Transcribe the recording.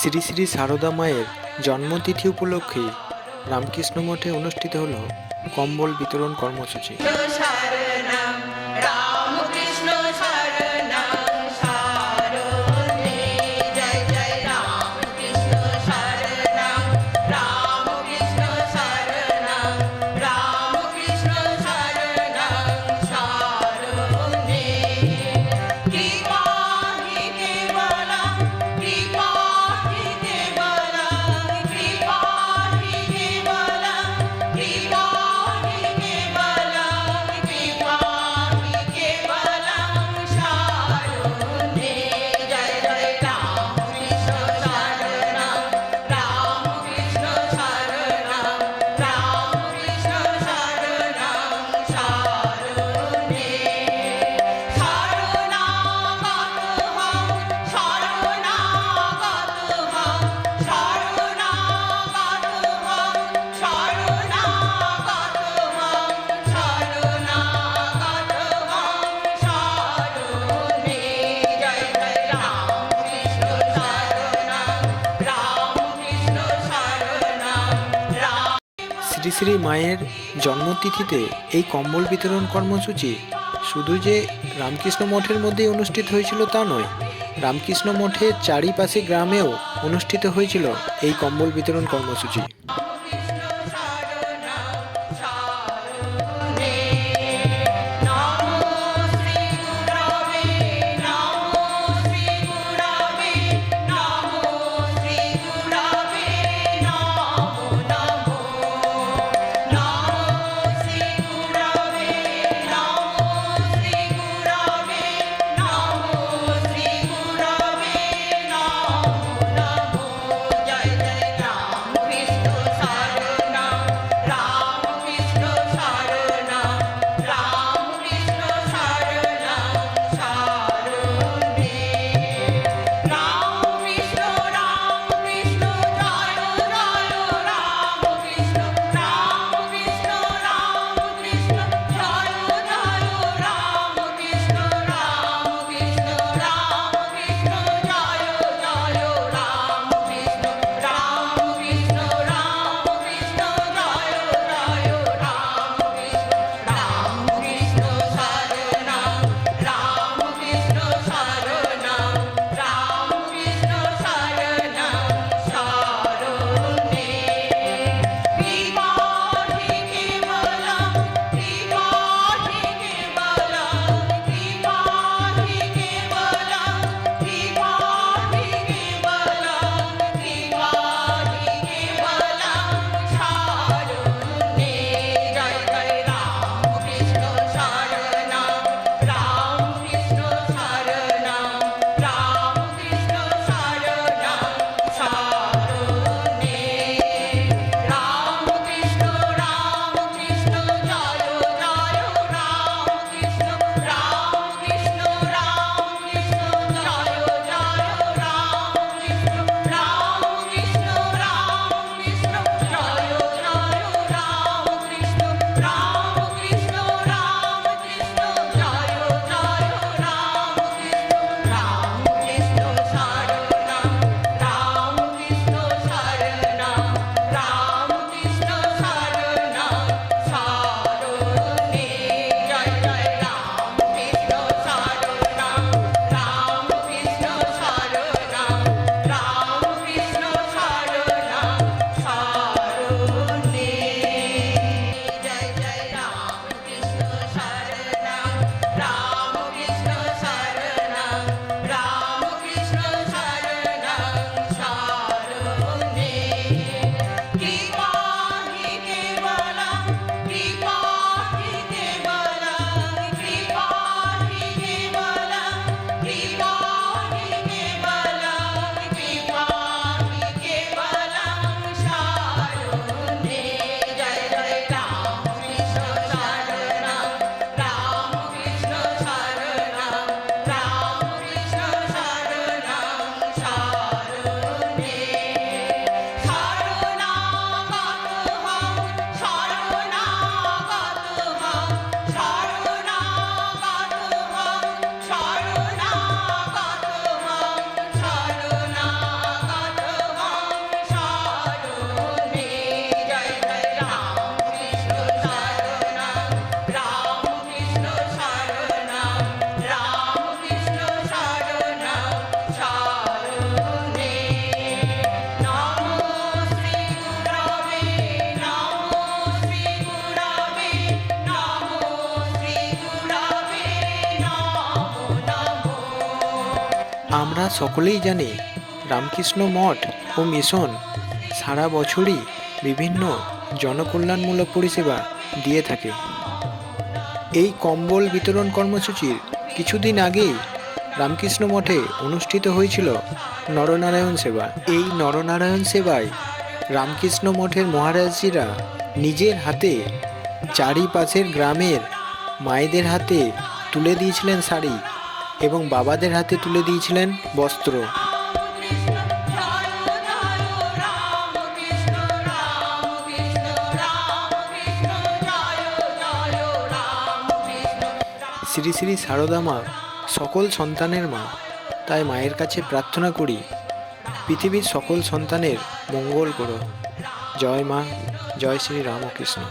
শ্রী শ্রী সারদা মায়ের জন্মতিথি উপলক্ষে রামকৃষ্ণ মঠে অনুষ্ঠিত হল কম্বল বিতরণ কর্মসূচি। শ্রী শ্রী মায়ের জন্মতিথিতে এই কম্বল বিতরণ কর্মসূচি শুধু যে রামকৃষ্ণ মঠের মধ্যেই অনুষ্ঠিত হয়েছিল তা নয়, রামকৃষ্ণ মঠের চারিপাশে গ্রামেও অনুষ্ঠিত হয়েছিল এই কম্বল বিতরণ কর্মসূচি। আমরা সকলেই জানি রামকৃষ্ণ মঠ ও মিশন সারা বছরই বিভিন্ন জনকল্যাণমূলক পরিষেবা দিয়ে থাকে। এই কম্বল বিতরণ কর্মসূচির কিছুদিন আগেই রামকৃষ্ণ মঠে অনুষ্ঠিত হয়েছিল নরনারায়ণ সেবা। এই নরনারায়ণ সেবায় রামকৃষ্ণ মঠের মহারাজজিরা নিজের হাতে চারিপাশের গ্রামের মায়েদের হাতে তুলে দিয়েছিলেন শাড়ি এবং বাবাদের হাতে তুলে দিয়েছিলেন বস্ত্র। শ্রী শ্রী সারদা মা, সকল সন্তানের মা, তাই মায়ের কাছে প্রার্থনা করি, পৃথিবীর সকল সন্তানের মঙ্গল করো। জয় মা, জয় শ্রী রামকৃষ্ণ।